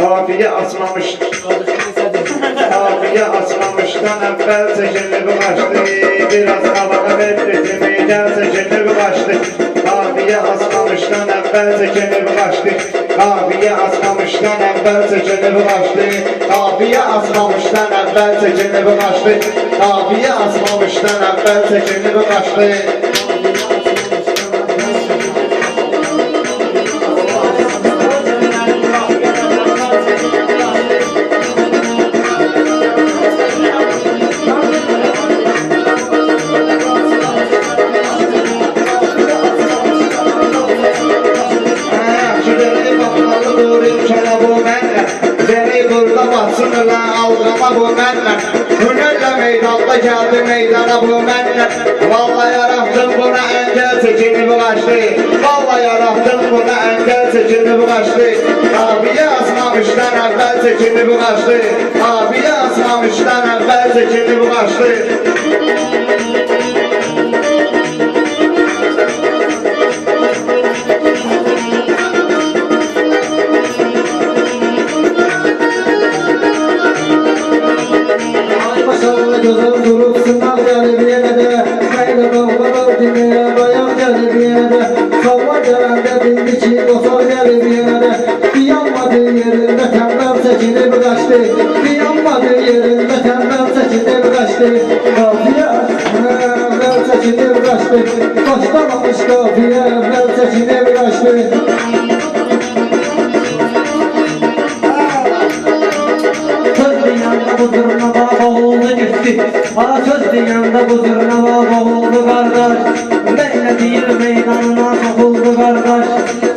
Kafiye asmamış Kafiye asmamıştan evvel seçildi bu kaçtı. Biraz bekledim gel seçildi bu kaçtı. Kafiye asmamıştan evvel seçildi bu kaçtı. Kafiye asmamıştan evvel seçildi bu kaçtı. Kafiye asmamıştan evvel seçildi bu kaçtı. Kafiye asmamıştan evvel seçildi bu kaçtı batsınlar algıma bu benle. Hünerle meydanda geldi meydana bu benle. Vallahi yarattım buna engel seçimi bu kaçtı. Vallahi yarattım buna engel seçimi bu kaçtı. Abiye asmamıştan evvel seçimi bu kaçtı. Abiye asmamıştan evvel seçimi bu kaçtı Bir yanmadı yerinde tembel seçilip kaçtı. Bir yanmadı yerinde tembel seçilip kaçtı. Kafiye evvel seçilip kaçtı. Başlamamış kafiye evvel seçilip kaçtı. Bu zırnava boğuldu gitti. Bana söz diyende bu zırnava boğuldu kardeş. Neyle değil meydanına sokuldu kardeş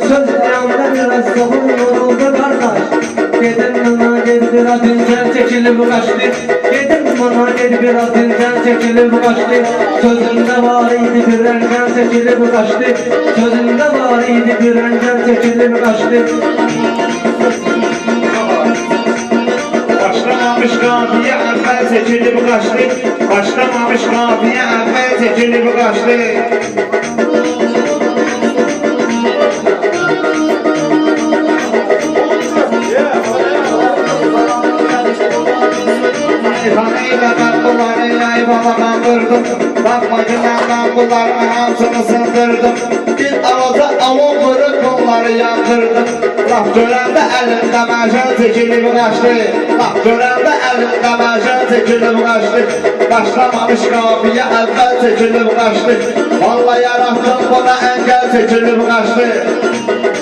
dinsen çekilip kaçtı Dedim bana gel biraz dinsen çekilip kaçtı Sözünde var idi bir engel çekilip kaçtı Sözünde var idi bir engel çekilip kaçtı Başlamamış kafiye evvel seçildi bu kaçtı Başlamamış kafiye evvel seçildi bu kaçtı Bakmacından ben bunların hamsını sındırdım Bir avaza avon vurup bunları yandırdım Laf görəndə əlimdə məşən çəkilib qaçdı Laf görəndə əlimdə məşən çəkilib qaçdı Başlamamış qafiyə əvvəl çəkilib qaçdı Vallahi yarattım buna əngəl çəkilib qaçdı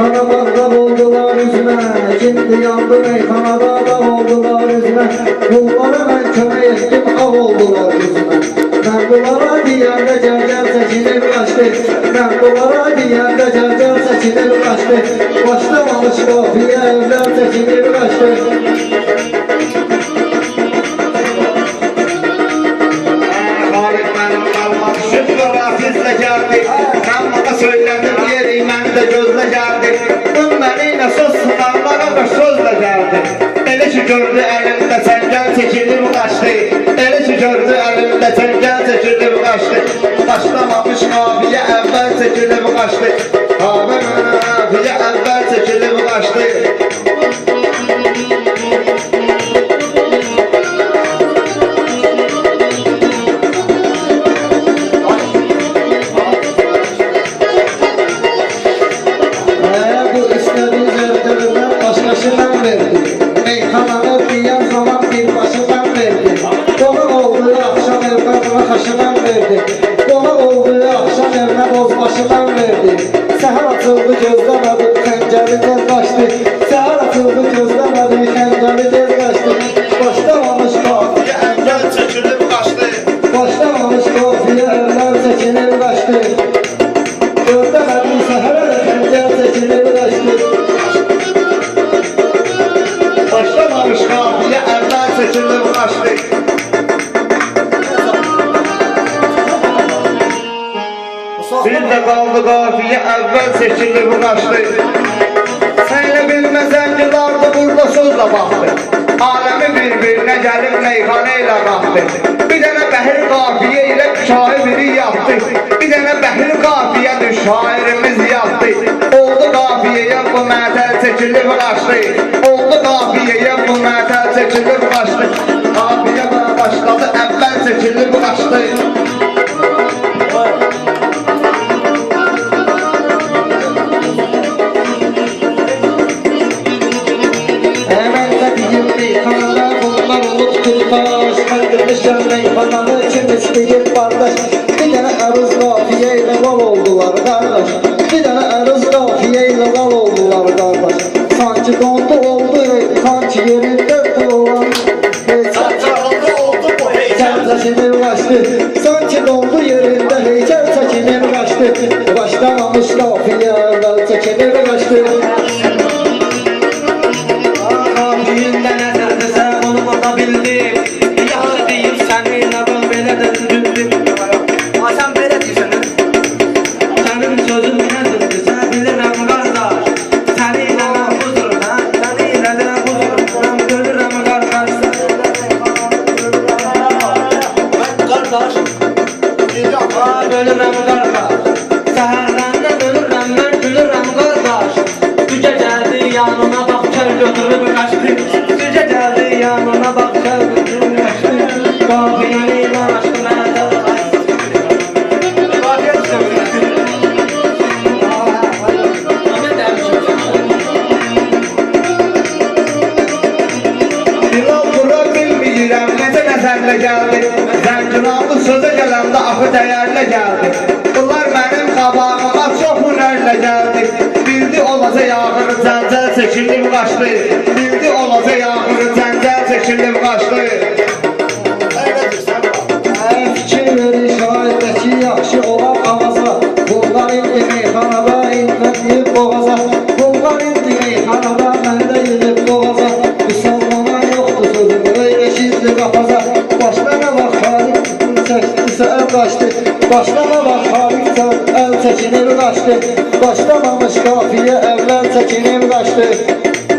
meyhanamazda oldular üzme Şimdi yandı meyhanada da oldular üzme Bunlara ben köme ettim av oldular yüzüme Ben bunlara diyende celcel seçilip kaçtı Ben bunlara diyende celcel seçilip kaçtı Başlamamış kafiye evler seçilip kaçtı gözlə gəldi Dün məni ilə söz sınavlara da sözlə gəldi Elə ki gördü əlimdə çəngəl çəkilib qaçdı Elə ki gördü əlimdə çəngəl çəkilib qaçdı Başlamamış qafiyə əvvəl çəkilib qaçdı Qafiyə kaldı kafiye evvel seçildi bu kaçtı Seni bilmesen ki vardı burada sözle baktı. Alemi birbirine gelip meyhaneyle baktı. Bir tane behir kafiye ile şair biri yaptı. Bir tane behir kafiye de şairimiz yaptı. Oldu kafiyeye bu metel seçildi bu kaçtı Oldu kafiyeye bu metel seçildi bu kaçtı Kafiye bana başladı evvel seçildi bu kaçtı Kandırmışlar meyhananı kim isteyip kardeş. Bir tane arız kafiyeyle lal oldular kardeş. Bir tane arız kafiyeyle lal oldular kardeş. Sanki dondu oldu sanki yerinde dolan Heykel. Saçını kaçtı. Sanki dondu yerinde heykel saçını kaçtı. Başlamamış kafiye evvel çekilir kaçtı Diyeceğim. Ha ölürəm qardaş Səhərdən də ölürəm mən gülürəm qardaş Gücə gəldi yanına bax kör götürüb qaçdı Gücə gəldi yanına bax kör götürüb qaçdı Qafiyəni ilə aşkı mənə Bilal bura bilməyirəm necə nəzərlə gəldi Zəncinalı sözə gələndə axı dəyərlə gəldi Bunlar mənim qabağıma çox hünərlə gəldi Bildi olacaq axırı cəncəl çəkildim qaçdı Bildi olacaq axırı cəncəl çəkildim qaçdı. Fikir verir şahirdəki yaxşı olan ağaza. Bunlar indi meyxanada inləyib boğaza. Bunlar indi meyxanada məndə yedib boğaza. Bu sallanan yoxdur sözüm öyle gizli qapaza. Başlama bax Xalik çəkdisə əl qaçdı Başlama bax Xalik əl çəkinir qaçdı Başlamamış çəkinir qaçdı Allah sana.